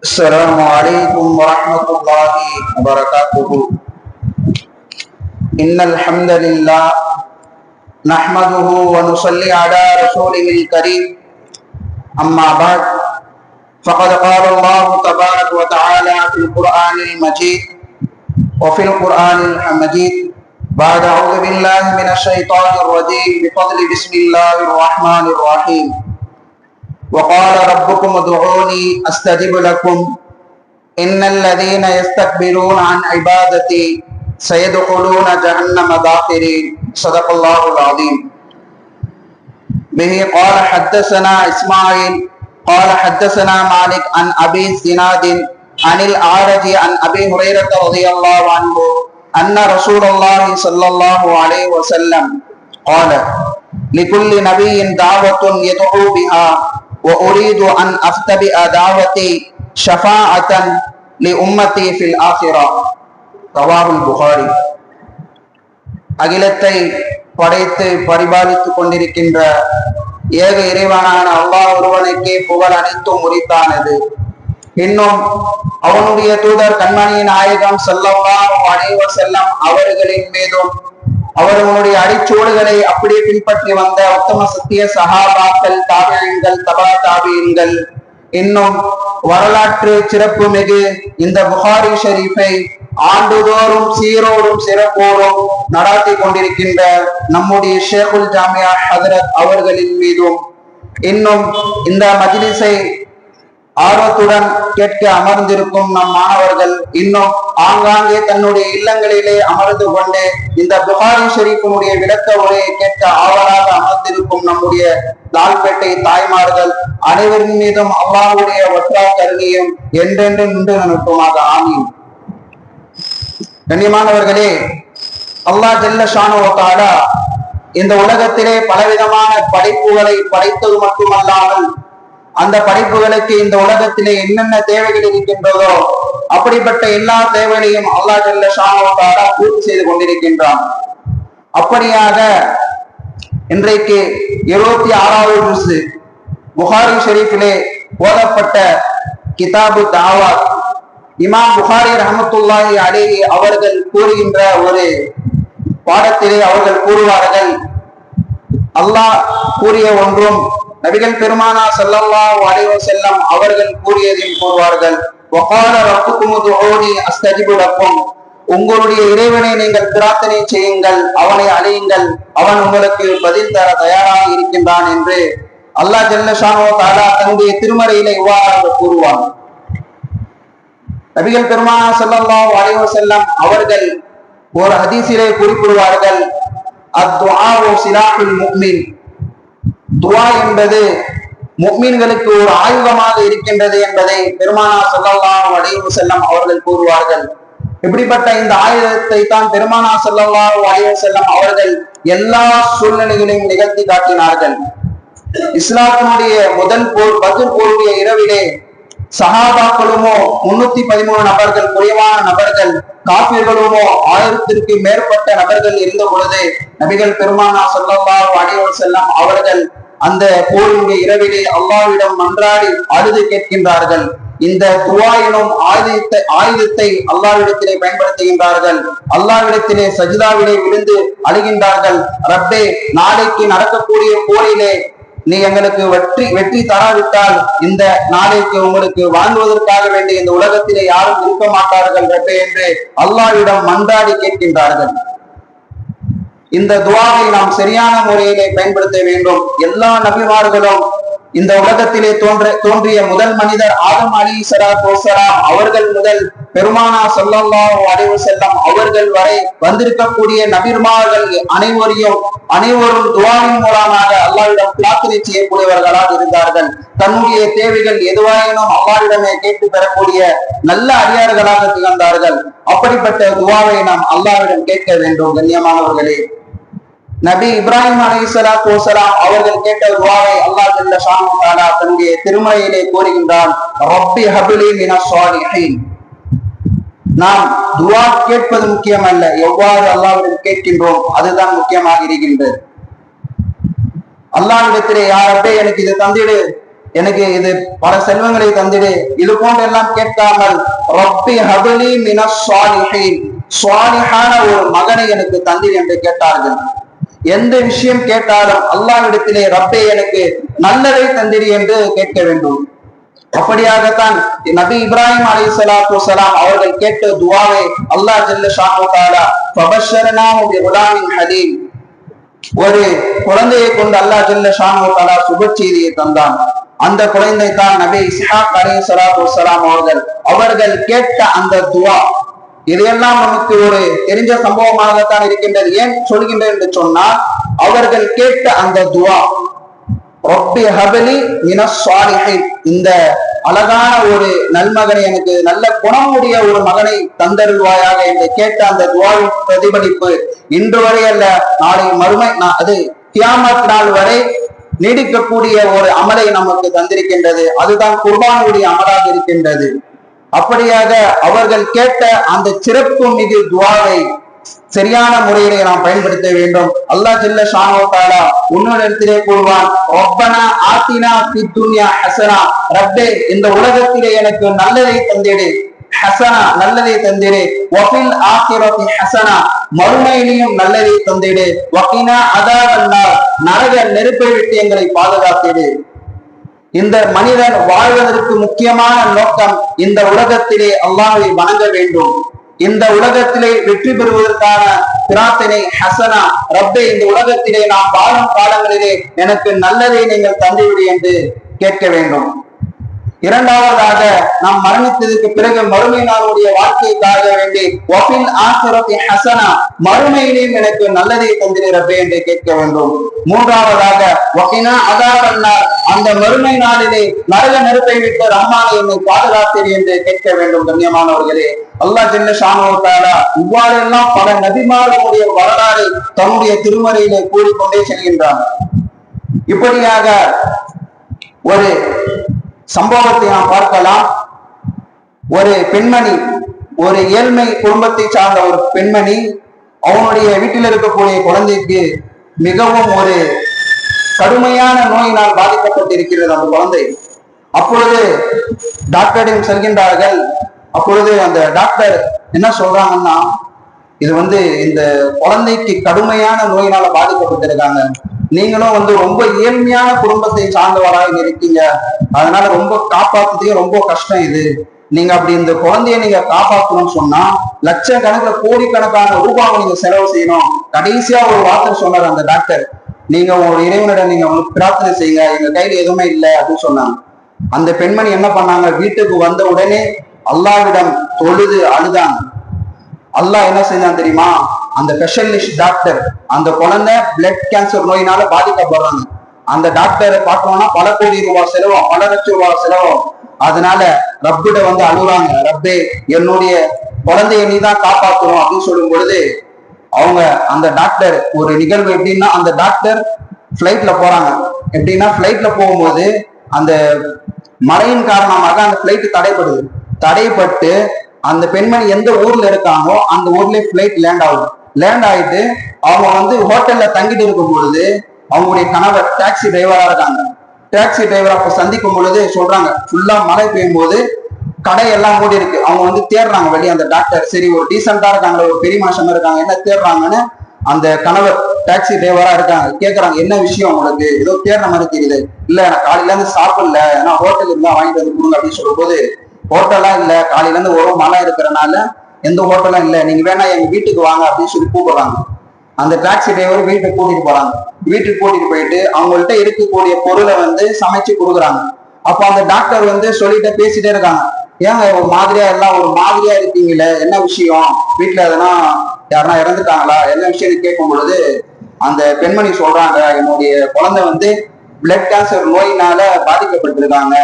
السلام عليكم ورحمة الله وبركاته. إن الحمد لله نحمده ونصلي على رسوله الكريم. أما بعد، فقد قال الله تبارك وتعالى في القرآن المجيد وفي القرآن المجيد بعد أعوذ بالله من الشيطان الرجيم، بفضل بسم الله الرحمن الرحيم. وقال ربكم ادعوني أستجب لكم. إن الذين يستكبرون عن عبادتي سيدخلون جهنم داخرين. صدق الله العظيم. به قال حدثنا إسماعيل قال حدثنا مالك عن أبي زناد عن الأعرج عن أبي هريرة رضي الله عنه أن رسول الله صلى الله عليه وسلم قال لكل نبي دعوة يدعو بها. وأريد أن أختبئ دعوتي شفاعة لأمتي في الآخرة رواه البخاري அகிலத்தை படைத்து பரிபாலித்துக் கொண்டிருக்கின்ற ஏக இறைவனான அல்லாஹ் ஒருவனுக்கே புகழ் அனைத்தும் உரித்தானது இன்னும் அவனுடைய தூதர் கண்மணியின் நாயகம் செல்லவாம் அனைவ செல்லம் அவர்களின் மீதும் அவர்களுடைய அடிச்சோடுகளை அப்படியே பின்பற்றி வந்த உத்தம சத்திய சகாபாக்கள் தாபியங்கள் தபா தாபியங்கள் இன்னும் வரலாற்று சிறப்பு மிகு இந்த புகாரி ஷரீஃபை ஆண்டுதோறும் சீரோடும் சிறப்போடும் நடாத்தி கொண்டிருக்கின்ற நம்முடைய ஷேகுல் ஜாமியா ஹதரத் அவர்களின் மீதும். இன்னும் இந்த மஜ்லிஸை ஆர்வத்துடன் கேட்க அமர்ந்திருக்கும் நம் மாணவர்கள் இன்னும் ஆங்காங்கே தன்னுடைய இல்லங்களிலே அமர்ந்து கொண்டு இந்த புகாரி ஷெரீஃபினுடைய விளக்க உரையை கேட்க ஆவலாக அமர்ந்திருக்கும் நம்முடைய லால்பேட்டை தாய்மார்கள் அனைவரின் மீதும் அல்லாஹ்வுடைய ஒற்றா கருணையும் என்றென்று நின்று நினைப்புமாக ஆமீன். கண்ணியமானவர்களே அல்லாஹ் ஜெல்ல ஷானுவத்தாலா இந்த உலகத்திலே பலவிதமான படைப்புகளை படைத்தது மட்டுமல்லாமல் அந்த படைப்புகளுக்கு இந்த உலகத்திலே என்னென்ன தேவைகள் இருக்கின்றதோ அப்படிப்பட்ட எல்லா தேவைகளையும் அல்லாஹ் ஜல்ல பூர்த்தி செய்து கொண்டிருக்கின்றான். அப்படியாக இன்றைக்கு இருபத்தி ஆறாவது ஜூசு புகாரி ஷெரீஃபிலே ஓதப்பட்ட கிதாபு தாவா. இமாம் புகாரி ரஹமத்துல்லாஹி அலி அவர்கள் கூறுகின்ற ஒரு பாடத்திலே அவர்கள் கூறுவார்கள் அல்லாஹ் கூறிய ஒன்றும் நபிகள் பெருமானா ஸல்லல்லாஹு அலைவ செல்லம் அவர்கள் கூறியதையும் கூறுவார்கள் உங்களுடைய இறைவனை நீங்கள் பிரார்த்தனை செய்யுங்கள் அவனை அழையுங்கள் அவன் உங்களுக்கு பதில் தர தயாராக இருக்கின்றான் என்று அல்லாஹ் ஜல்லஷானோ தாலா தன்னுடைய திருமறையில இவ்வாறாக கூறுவான். நபிகள் பெருமானா செல்லல்லா அலைஹி செல்லம் அவர்கள் ஒரு ஹதீசிலே குறிப்பிடுவார்கள் அத்துஆஉ சிலாஹுல் முக்மின் துவா என்பது முக்மீன்களுக்கு ஒரு ஆயுதமாக இருக்கின்றது என்பதை பெருமானா ஸல்லல்லாஹு அலைஹி செல்லம் அவர்கள் கூறுவார்கள். இப்படிப்பட்ட இந்த ஆயுதத்தை தான் பெருமானா செல்லல்லா அலைஹி செல்லம் அவர்கள் எல்லா சூழ்நிலைகளையும் நிகழ்த்தி காட்டினார்கள். இஸ்லாத்தினுடைய முதல் போர் பதில் போருடைய இரவிலே சஹாபாக்களுமோ முன்னூத்தி பதிமூணு நபர்கள் குறைவான நபர்கள் காப்பீர்களுமோ ஆயிரத்திற்கு மேற்பட்ட நபர்கள் இருந்த பொழுது நபிகள் பெருமானா சொல்லல்லாஹு அலைஹி செல்லம் அவர்கள் அந்த போரின் இரவிலே அல்லாவிடம் மன்றாடி அழுது கேட்கின்றார்கள். இந்த துவாயினும் ஆயுதத்தை ஆயுதத்தை அல்லாவிடத்திலே பயன்படுத்துகின்றார்கள். அல்லாவிடத்திலே சஜிதாவிலே விழுந்து அழுகின்றார்கள். ரப்பே நாளைக்கு நடக்கக்கூடிய போரிலே நீ எங்களுக்கு வெற்றி வெற்றி தராவிட்டால் இந்த நாளைக்கு உங்களுக்கு வாழ்வதற்காக வேண்டிய இந்த உலகத்திலே யாரும் இருக்க மாட்டார்கள் ரப்பே என்று அல்லாவிடம் மன்றாடி கேட்கின்றார்கள். இந்த துவாவை நாம் சரியான முறையிலே பயன்படுத்த வேண்டும். எல்லா நபிமார்களும் இந்த உலகத்திலே தோன்ற தோன்றிய முதல் மனிதர் ஆதம் அலி சலாத் அவர்கள் முதல் பெருமானா சொல்லல்லா அறிவு செல்லம் அவர்கள் வரை வந்திருக்கக்கூடிய நபிர்மார்கள் அனைவரையும் அனைவரும் துவாவின் மூலமாக அல்லாவிடம் பிரார்த்தனை செய்யக்கூடியவர்களாக இருந்தார்கள். தன்னுடைய தேவைகள் எதுவாயினும் அல்லாவிடமே கேட்டு பெறக்கூடிய நல்ல அடியார்களாக திகழ்ந்தார்கள். அப்படிப்பட்ட துவாவை நாம் அல்லாவிடம் கேட்க வேண்டும் கண்ணியமானவர்களே. நபி இப்ராஹிம் அலி சலாத்து வசலாம் அவர்கள் கேட்ட துவாவை அல்லாஹ் ஜல்ல ஷானு தாலா தன்னுடைய திருமலையிலே கூறுகின்றான் ரப்பி ஹபிலி மின ஸாலிஹீன். நாம் துவா கேட்பது அல்ல எவ்வாறு அல்லாவிடம் கேட்கின்றோம் அதுதான் முக்கியமாக இருக்கின்றது. அல்லாவிடத்திலே யாரப்பே எனக்கு இது தந்திடு எனக்கு இது பல செல்வங்களை தந்திடு. இது போன்ற எல்லாம் கேட்காமல் ரப்பி ஹபிலி மின சுவாலிஹீன் சுவாலிஹான ஒரு மகனை எனக்கு தந்திடு என்று கேட்டார்கள். எந்த விஷயம் கேட்டாலும் அல்லாவிடத்திலே ரப்பே எனக்கு நல்லதை தந்திரி என்று கேட்க வேண்டும். அப்படியாகத்தான் நபி இப்ராஹிம் அலி சலாத்து சலாம் அவர்கள் கேட்ட துவாவை அல்லாஹ் ஜல்ல ஷானு பபஷரனா ஃபபஷர்னாஹு ஹலீம். ஒரு குழந்தையை கொண்டு அல்லாஹ் ஜல்ல ஷானு சுப செய்தியை தந்தான். அந்த குழந்தை தான் நபி இஸ்ஹாக் அலி சலாத்து சலாம் அவர்கள் அவர்கள் கேட்ட அந்த துவா. இதையெல்லாம் நமக்கு ஒரு தெரிஞ்ச சம்பவமாகத்தான் இருக்கின்றது. ஏன் சொல்கின்றேன் என்று சொன்னால் அவர்கள் கேட்ட அந்த துவா ரொப்பி ஹபலி மின இந்த அழகான ஒரு நல்மகனை எனக்கு நல்ல குணமுடைய ஒரு மகனை தந்தருள்வாயாக என்று கேட்ட அந்த துவாவின் பிரதிபலிப்பு இன்று வரை அல்ல நாளை மறுமை அது கியாமத் நாள் வரை நீடிக்கக்கூடிய ஒரு அமலை நமக்கு தந்திருக்கின்றது. அதுதான் குர்பானுடைய அமலாக இருக்கின்றது. அப்படியாக அவர்கள் கேட்ட அந்த சிறப்பு மிகு துவாவை சரியான முறையிலே நாம் பயன்படுத்த வேண்டும். அல்லாஹ் ஜல்ல ஷானோ தாலா உன்னிடத்திலே கூறுவான் ரப்பனா ஆத்தினா பித்துன்யா ஹசனா. ரப்பே இந்த உலகத்திலே எனக்கு நல்லதை தந்திடு. ஹசனா நல்லதை தந்திடு. வஃபில் ஆகிரத்தி ஹசனா. மறுமையிலையும் நல்லதை தந்திடு. வக்கினா அதாவல்லா நரக நெருப்பை விட்டு எங்களை பாதுகாத்திடு. இந்த மனிதன் வாழ்வதற்கு முக்கியமான நோக்கம் இந்த உலகத்திலே அல்லாஹ்வை வணங்க வேண்டும். இந்த உலகத்திலே வெற்றி பெறுவதற்கான பிரார்த்தனை ஹசனா. ரப்பே இந்த உலகத்திலே நாம் வாழும் காலங்களிலே எனக்கு நல்லதை நீங்கள் தந்துவிடு என்று கேட்க வேண்டும். இரண்டாவதாக நாம் மரணித்ததற்கு பிறகு மறுமை நாளுடைய வாழ்க்கைக்காக வேண்டி வஃபில் ஆசிரத்தி ஹசனா மறுமையிலையும் எனக்கு நல்லதை தந்திருப்பே என்று கேட்க வேண்டும். மூன்றாவதாக வகினா அதாபன்னார் அந்த மறுமை நாளிலே நரக நெருப்பை விட்டு ரஹ்மானை என்னை பாதுகாத்தீர் என்று கேட்க வேண்டும் கண்ணியமானவர்களே. அல்லாஹ் ஜல்ல ஷானோ இவ்வாறெல்லாம் பல நபிமார்களுடைய வரலாறை தன்னுடைய திருமறையிலே கூறிக்கொண்டே செல்கின்றான். இப்படியாக ஒரு சம்பவத்தை நாம் பார்க்கலாம். ஒரு பெண்மணி ஒரு ஏழ்மை குடும்பத்தை சார்ந்த ஒரு பெண்மணி அவனுடைய வீட்டில் இருக்கக்கூடிய குழந்தைக்கு மிகவும் ஒரு கடுமையான நோயினால் பாதிக்கப்பட்டிருக்கிறது அந்த குழந்தை. அப்பொழுது டாக்டரிடம் செல்கின்றார்கள். அப்பொழுது அந்த டாக்டர் என்ன சொல்றாங்கன்னா இது வந்து இந்த குழந்தைக்கு கடுமையான நோயினால பாதிக்கப்பட்டிருக்காங்க. நீங்களும் வந்து ரொம்ப ஏழ்மையான குடும்பத்தை சார்ந்தவராக இருக்கீங்க. அதனால ரொம்ப காப்பாத்துறதுக்கே ரொம்ப கஷ்டம் இது. நீங்க அப்படி இந்த குழந்தைய நீங்க காப்பாத்தணும்னு சொன்னா லட்சக்கணக்கில் கோடிக்கணக்கான ரூபாவை நீங்க செலவு செய்யணும். கடைசியா ஒரு வார்த்தை சொன்னார் அந்த டாக்டர். நீங்க ஒரு இறைவனிடம் நீங்க உங்களுக்கு பிரார்த்தனை செய்யுங்க. எங்க கையில எதுவுமே இல்லை அப்படின்னு சொன்னாங்க. அந்த பெண்மணி என்ன பண்ணாங்க? வீட்டுக்கு வந்த உடனே அல்லாவிடம் தொழுது அழுதாங்க. அல்லாஹ் என்ன செஞ்சான் தெரியுமா? அந்த ஸ்பெஷலிஸ்ட் டாக்டர் அந்த குழந்தை பிளட் கேன்சர் நோயினால பாதிக்கப்படுறாங்க. அந்த டாக்டரை பார்க்கணும்னா பல கோடி ரூபாய் செலவும் பல லட்சம் ரூபாய் செலவும் அதனால ரப்பிட வந்து அழுகுறாங்க. ரப்பே என்னுடைய குழந்தைய நீ தான் காப்பாற்றணும் அப்படின்னு சொல்லும் பொழுது அவங்க அந்த டாக்டர் ஒரு நிகழ்வு எப்படின்னா அந்த டாக்டர் ஃபிளைட்ல போறாங்க. எப்படின்னா ஃபிளைட்ல போகும்போது அந்த மழையின் காரணமாக அந்த ஃபிளைட் தடைப்படுது தடைப்பட்டு அந்த பெண்மணி எந்த ஊர்ல இருக்காங்களோ அந்த ஊர்லயே ஃபிளைட் லேண்ட் ஆகுது. லேண்ட் ஆகிட்டு அவங்க வந்து ஹோட்டல்ல தங்கிட்டு இருக்கும் பொழுது அவங்களுடைய கணவர் டாக்ஸி டிரைவரா இருக்காங்க. டாக்ஸி டிரைவர் அப்ப சந்திக்கும் பொழுது சொல்றாங்க ஃபுல்லா மழை பெய்யும் போது கடை எல்லாம் மூடி இருக்கு. அவங்க வந்து தேடுறாங்க வெளியே அந்த டாக்டர் சரி ஒரு டீசெண்டா இருக்காங்களே ஒரு பெரிய மனுஷங்க இருக்காங்க என்ன தேடுறாங்கன்னு அந்த கணவர் டாக்ஸி டிரைவரா இருக்காங்க. கேக்குறாங்க என்ன விஷயம் உங்களுக்கு? ஏதோ தேடுற மாதிரி தெரியுது. இல்ல நான் காலையில இருந்து சாப்பிடல ஏன்னா ஹோட்டல் இருந்தா வாங்கிட்டு வந்து கொடுங்க அப்படின்னு சொல்லும் போது இல்லை இல்ல காலையில இருந்து ஒரு மழை இருக்கிறனால எந்த ஹோட்டலும் இல்லை. நீங்க வேணா எங்க வீட்டுக்கு வாங்க அப்படின்னு சொல்லி கூப்பிடுறாங்க. அந்த டாக்ஸி டிரைவர் வீட்டுக்கு கூட்டிட்டு போறாங்க. வீட்டுக்கு கூட்டிட்டு போயிட்டு அவங்கள்ட்ட இருக்கக்கூடிய பொருளை வந்து சமைச்சு கொடுக்குறாங்க. அப்போ அந்த டாக்டர் வந்து சொல்லிட்டு பேசிட்டே இருக்காங்க. ஏங்க ஒரு மாதிரியா எல்லாம் ஒரு மாதிரியா இருக்கீங்களே. என்ன விஷயம்? வீட்டுல எதனா யாருன்னா இறந்துட்டாங்களா? என்ன விஷயம்னு கேட்கும் பொழுது அந்த பெண்மணி சொல்றாங்க என்னுடைய குழந்தை வந்து பிளட் கேன்சர் நோயினால பாதிக்கப்பட்டிருக்காங்க.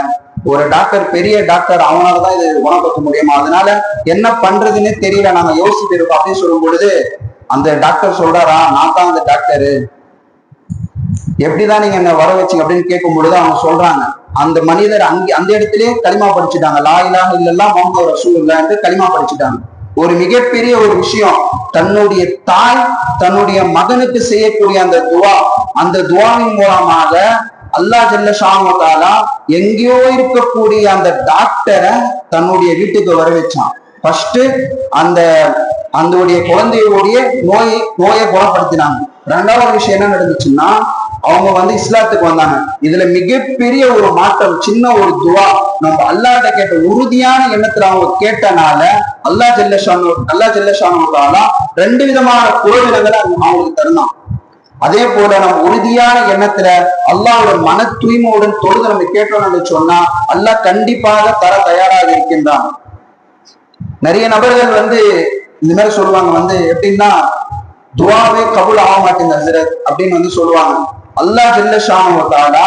ஒரு டாக்டர் பெரிய டாக்டர் அவனாலதான் இது குணப்படுத்த முடியுமா? அதனால என்ன பண்றதுன்னு தெரியல. நாங்க யோசிச்சுட்டு இருக்கோம். அப்படின்னு சொல்லும் பொழுது அந்த டாக்டர் சொல்றாரா நான் தான் அந்த டாக்டரு எப்படிதான் நீங்க என்ன வர வச்சீங்க அப்படின்னு கேட்கும் பொழுது அவங்க சொல்றாங்க. அந்த மனிதர் அங்கே அந்த இடத்திலே களிமா படிச்சுட்டாங்க லா இலாஹ மௌன முகமது ரசூலுல்லாஹ் என்று களிமா படிச்சுட்டாங்க ஒரு மிகப்பெரிய ஒரு விஷயம் தன்னுடைய தாய் தன்னுடைய மகனுக்கு செய்யக்கூடிய அந்த துவா அந்த துவாவின் மூலமாக அல்லாஹ் ஜல்ல ஷாமுதாலா எங்கேயோ இருக்கக்கூடிய அந்த டாக்டரை தன்னுடைய வீட்டுக்கு வர வச்சான் ஃபர்ஸ்ட் அந்த அந்த குழந்தையோடைய நோயை நோயை குணப்படுத்தினாங்க. ரெண்டாவது விஷயம் என்ன நடந்துச்சுன்னா அவங்க வந்து இஸ்லாத்துக்கு வந்தாங்க. இதுல மிகப்பெரிய ஒரு மாற்றம் சின்ன ஒரு துவா. நம்ம அல்லாட்ட கேட்ட உறுதியான எண்ணத்துல அவங்க கேட்டனால அல்லா ஜெல்லஷானு அல்லா ஜெல்லஷானு ரெண்டு விதமான புரோஜனங்களை அவங்களுக்கு தருந்தான் அதே போல நம்ம உறுதியான எண்ணத்துல அல்லாவோட மன தூய்மையுடன் தொழுது நம்ம கேட்டோம்னு சொன்னா அல்லாஹ் கண்டிப்பாக தர தயாராக இருக்கின்றான். நிறைய நபர்கள் வந்து இந்த மாதிரி சொல்லுவாங்க வந்து எப்படின்னா துவாவே கபுல் ஆக மாட்டேங்குது ஹசரத் அப்படின்னு வந்து சொல்லுவாங்க. அல்லாஹ் ஜில்லஷானுவத்தாலா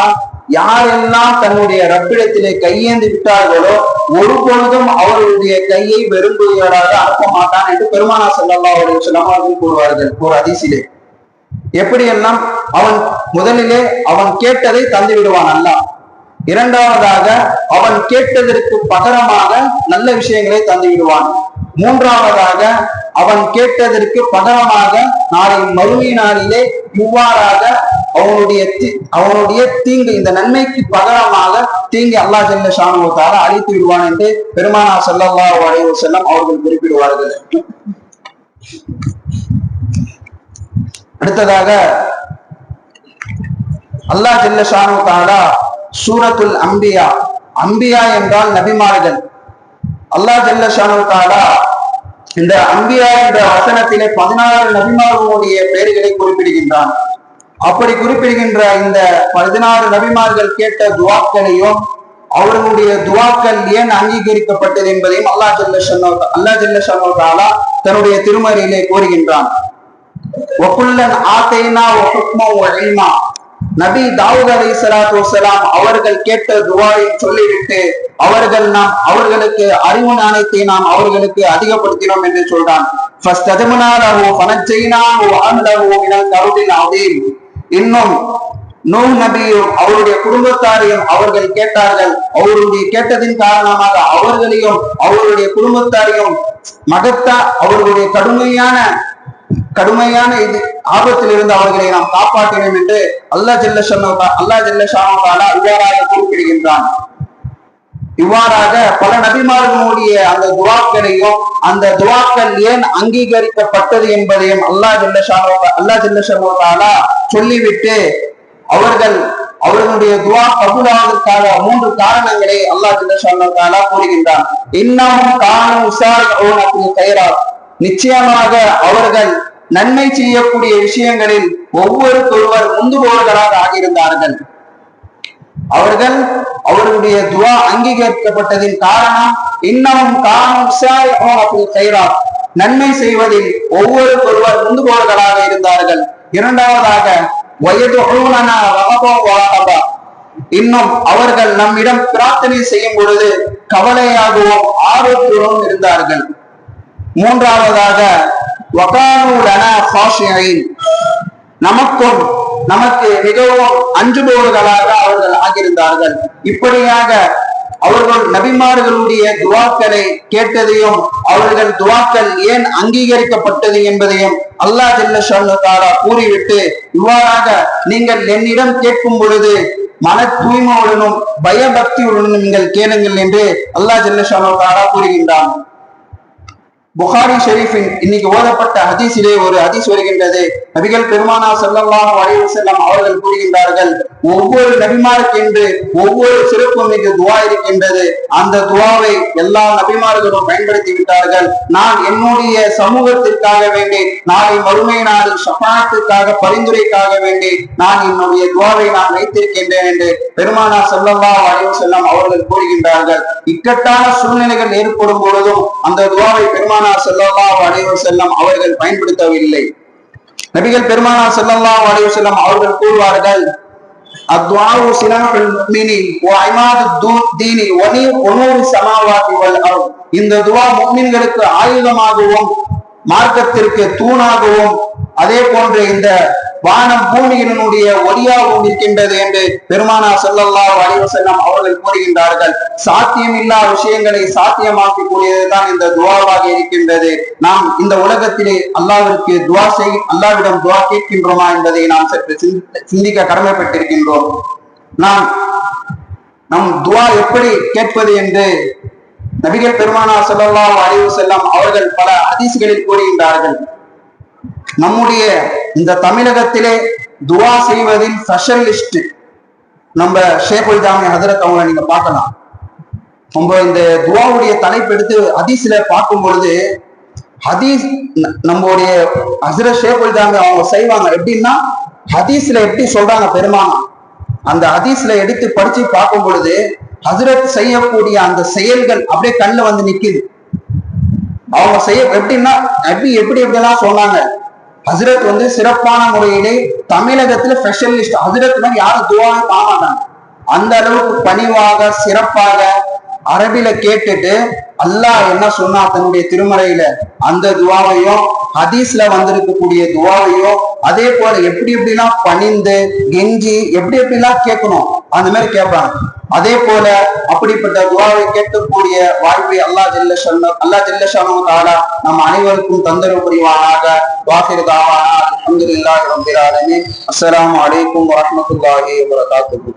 யாரெல்லாம் தன்னுடைய ரப்பிடத்திலே கையேந்து விட்டார்களோ ஒரு பொழுதும் அவர்களுடைய கையை வெறும்புகிறாக அனுப்ப மாட்டான் என்று பெருமானா செல்லல்லா அவர்கள் சொல்லமாக கூறுவார்கள் ஒரு அதிசிலே எப்படியெல்லாம் அவன் முதலிலே அவன் கேட்டதை தந்து விடுவான் அல்லாஹ் இரண்டாவதாக அவன் கேட்டதற்கு பகரமாக நல்ல விஷயங்களை தந்து விடுவான் மூன்றாவதாக அவன் கேட்டதற்கு பகரமாக நாளை மறுமை நாளிலே இவ்வாறாக அவனுடைய அவனுடைய தீங்கு இந்த நன்மைக்கு பகரமாக தீங்கு அல்லா ஜல்ல சாணுவத்தால அழித்து விடுவான் என்று பெருமானா செல்லல்லா வளைவு செல்லம் அவர்கள் குறிப்பிடுவார்கள். அடுத்ததாக அல்லாஹ் ஜல்ல தாலா சூரத்துல் அம்பியா அம்பியா என்றால் நபிமார்கள். அல்லாஹ் ஜல்ல தாலா இந்த அம்பியா என்ற வசனத்திலே பதினாறு நபிமார்களுடைய பெயர்களை குறிப்பிடுகின்றான். அப்படி குறிப்பிடுகின்ற இந்த பதினாறு நபிமார்கள் கேட்ட துவாக்களையும் அவர்களுடைய துவாக்கள் ஏன் அங்கீகரிக்கப்பட்டது என்பதையும் அல்லா ஜல்ல அல்லா ஜல்ல தாலா தன்னுடைய திருமறையிலே கூறுகின்றான். ஒக்குள்ளன் ஆத்தைனா ஒக்குக்மா ஒழிமா நபி தாவூத் அலி சலாத்து வலாம் அவர்கள் கேட்ட துவாயை சொல்லிவிட்டு அவர்கள் நாம் அவர்களுக்கு அறிவு ஞானத்தை நாம் அவர்களுக்கு அதிகப்படுத்தினோம் என்று சொல்றான். இன்னும் நூ நபியும் அவருடைய குடும்பத்தாரையும் அவர்கள் கேட்டார்கள். அவருடைய கேட்டதின் காரணமாக அவர்களையும் அவருடைய குடும்பத்தாரையும் மகத்தா அவர்களுடைய கடுமையான கடுமையான இது ஆபத்தில் இருந்து அவர்களை நாம் காப்பாற்றினோம் என்று அல்லா ஜெல்ல அல்லா ஜெல்ல இவ்வாறாக குறிப்பிடுகின்றான். இவ்வாறாக பல நபிமார்களுடைய அந்த துவாக்களையும் அந்த துவாக்கள் ஏன் அங்கீகரிக்கப்பட்டது என்பதையும் அல்லா ஜெல்ல ஷாமோ அல்லா ஜெல்ல சொல்லிவிட்டு அவர்கள் அவர்களுடைய துவா கபூலாவதற்காக மூன்று காரணங்களை அல்லா ஜெல்ல கூறுகின்றான். இன்னமும் காணும் உசார் கயிறார் நிச்சயமாக அவர்கள் நன்மை செய்யக்கூடிய விஷயங்களில் ஒவ்வொருத்தொருவர் முந்துபோர்களாக ஆகியிருந்தார்கள். அவர்கள் அவருடைய துவா அங்கீகரிக்கப்பட்டதின் காரணம் இன்னமும் காரணம் கைரா நன்மை செய்வதில் ஒவ்வொருத்தொருவர் முந்துபோர்களாக இருந்தார்கள். இரண்டாவதாக வயது இன்னும் அவர்கள் நம்மிடம் பிரார்த்தனை செய்யும் பொழுது கவலையாகவும் ஆரோக்கியமும் இருந்தார்கள். மூன்றாவதாக நமக்கும் நமக்கு மிகவும் அஞ்சுபவர்களாக அவர்கள் ஆகியிருந்தார்கள். இப்படியாக அவர்கள் நபிமார்களுடைய துவாக்களை கேட்டதையும் அவர்கள் துவாக்கள் ஏன் அங்கீகரிக்கப்பட்டது என்பதையும் அல்லாஹ் ஜல்ல கூறிவிட்டு இவ்வாறாக நீங்கள் என்னிடம் கேட்கும் பொழுது மன தூய்மையுடனும் பயபக்தியுடனும் நீங்கள் கேளுங்கள் என்று அல்லாஹ் ஜல்ல கூறுகின்றான். புகாரி ஷெரீஃபின் இன்னைக்கு ஓதப்பட்ட ஹதீஸிலே ஒரு ஹதீஸ் வருகின்றது. நபிகள் பெருமானா செல்லல்லாம் வரைவு செல்லம் அவர்கள் கூறுகின்றார்கள் ஒவ்வொரு நபிமாருக்கு என்று ஒவ்வொரு சிறப்பு மிகு துவா இருக்கின்றது. அந்த துவாவை எல்லா நபிமார்களும் பயன்படுத்தி விட்டார்கள். நான் என்னுடைய சமூகத்திற்காக வேண்டி நாளை மறுமை நாடு சபானத்திற்காக பரிந்துரைக்காக வேண்டி நான் என்னுடைய துவாவை நான் வைத்திருக்கின்றேன் என்று பெருமானா செல்லல்லா வரைவு செல்லம் அவர்கள் கூறுகின்றார்கள். இக்கட்டான சூழ்நிலைகள் ஏற்படும் பொழுதும் அந்த துவாவை பெருமானா பெருமானார் செல்லல்லா வளைவு செல்லம் அவர்கள் பயன்படுத்தவில்லை. நபிகள் பெருமானார் செல்லல்லா வளைவு செல்லம் அவர்கள் கூறுவார்கள் அத்வாவு சிலாஹுல் முஃமினி வ இமாது தீனி ஒனி ஒன்னூறு சமாவாதி வல் அர்த். இந்த துவா முக்மின்களுக்கு ஆயுதமாகவும் மார்க்கத்திற்கு தூணாகவும் அதே போன்று இந்த வானம் பூமியினுடைய ஒளியாகவும் இருக்கின்றது என்று பெருமானா செல்லல்லா செல்லம் அவர்கள் கூறுகின்றார்கள். சாத்தியம் இல்லா விஷயங்களை சாத்தியமாக்கி கூடியதுதான் இந்த துவாவாக இருக்கின்றது. நாம் இந்த உலகத்திலே அல்லாவிற்கு துவா செய் அல்லாவிடம் துவா கேட்கின்றோமா என்பதை நாம் சற்று சிந்திக்க கடமைப்பட்டிருக்கின்றோம். நாம் நம் துவா எப்படி கேட்பது என்று நபிகள் பெருமானா செல்லல்லா அலைஹி அவர்கள் பல அதிசிகளில் கூறுகின்றார்கள். நம்முடைய இந்த தமிழகத்திலே துவா செய்வதில் ஸ்பெஷலிஸ்ட் நம்ம ஷேகுல் ஜாமி ஹதரத் அவங்களை நீங்க பார்க்கலாம். நம்ம இந்த துவாவுடைய தலைப்பு எடுத்து ஹதீஸ்ல பார்க்கும் பொழுது ஹதீஸ் நம்மளுடைய ஹசரத் ஷேகுல் ஜாமி அவங்க செய்வாங்க. எப்படின்னா ஹதீஸ்ல எப்படி சொல்றாங்க பெருமானா அந்த ஹதீஸ்ல எடுத்து படிச்சு பார்க்கும் பொழுது ஹசரத் செய்யக்கூடிய அந்த செயல்கள் அப்படியே கண்ணுல வந்து நிக்குது. அவங்க செய்ய எப்படின்னா எப்படி எப்படி எப்படிலாம் சொன்னாங்க? ஹசரத் வந்து சிறப்பான முறையிலே தமிழகத்துல ஸ்பெஷலிஸ்ட் ஹசரத் மாதிரி யாரும் துவாவே பண்ண மாட்டாங்க. அந்த அளவுக்கு பணிவாக சிறப்பாக அரபில கேட்டுட்டு அல்லாஹ் என்ன சொன்னா தன்னுடைய திருமறையில அந்த துவாவையும் ஹதீஸ்ல வந்திருக்கக்கூடிய துவாவையும் அதே போல எப்படி எப்படிலாம் பணிந்து கெஞ்சி எப்படி எப்படிலாம் கேட்கணும் அந்த மாதிரி கேட்பாங்க. அதே போல அப்படிப்பட்ட துவாவை கேட்கக்கூடிய வாய்ப்பை அல்லாஹ் ஜெல்ல ஷன்னு அல்லாஹ் ஜெல்ல ஷன்னு தாலா நம் அனைவருக்கும் தந்தரவு புரிவானாக வாசிர் தாவானா அல்ஹம்துலில்லாஹி ரப்பில் ஆலமீன். அஸ்ஸலாமு அலைக்கும் வரஹ்மத்துல்லாஹி வபரகாத்துஹு